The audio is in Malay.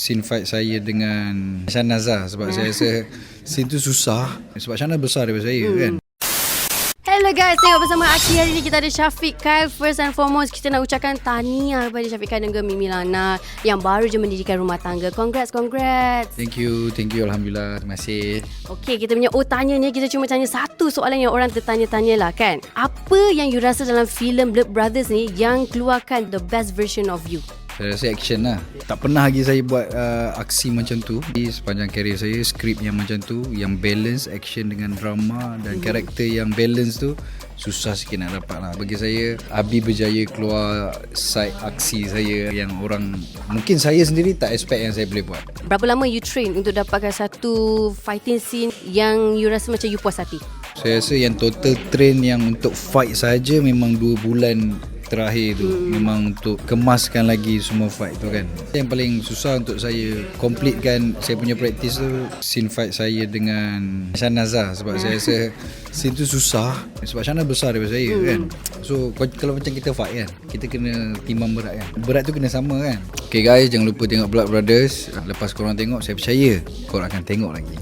scene fight saya dengan Shanaz lah sebab saya rasa scene tu susah. Sebab Shanaz besar daripada saya kan. Hello guys, tengok bersama Aki. Hari ni kita ada Syafiq Kyle First and foremost, kita nak ucapkan tahniah kepada Syafiq Kyle dan juga Mimi Lana Yang baru je mendirikan rumah tangga. Congrats, congrats. Thank you, thank you. Alhamdulillah, terima kasih. Okay, kita punya oh tanya ni Kita cuma tanya satu soalan yang orang tertanya-tanya lah kan? Apa yang you rasa dalam filem Blood Brothers ni Yang keluarkan the best version of you? Saya rasa action lah. Tak pernah lagi saya buat uh, aksi macam tu. Di sepanjang karier saya, skrip yang macam tu, yang balance action dengan drama dan karakter yang balance tu, susah sikit nak dapat lah. Bagi saya, Abi berjaya keluar side aksi saya yang orang, mungkin saya sendiri tak expect yang saya boleh buat. Berapa lama you train untuk dapatkan satu fighting scene Yang you rasa macam you puas hati? Saya rasa yang total train yang untuk fight saja memang 2 bulan terakhir tu hmm. memang untuk kemaskan lagi semua fight tu kan. Yang paling susah untuk saya completekan saya punya practice tu scene fight saya dengan Shanaz lah sebab saya rasa scene tu susah. Sebab Shanaz besar daripada saya hmm. kan. So kalau macam kita fight kan kita kena timbang berat kan. Berat tu kena sama kan. Okay guys jangan lupa tengok Blood Brothers. Lepas korang tengok saya percaya korang akan tengok lagi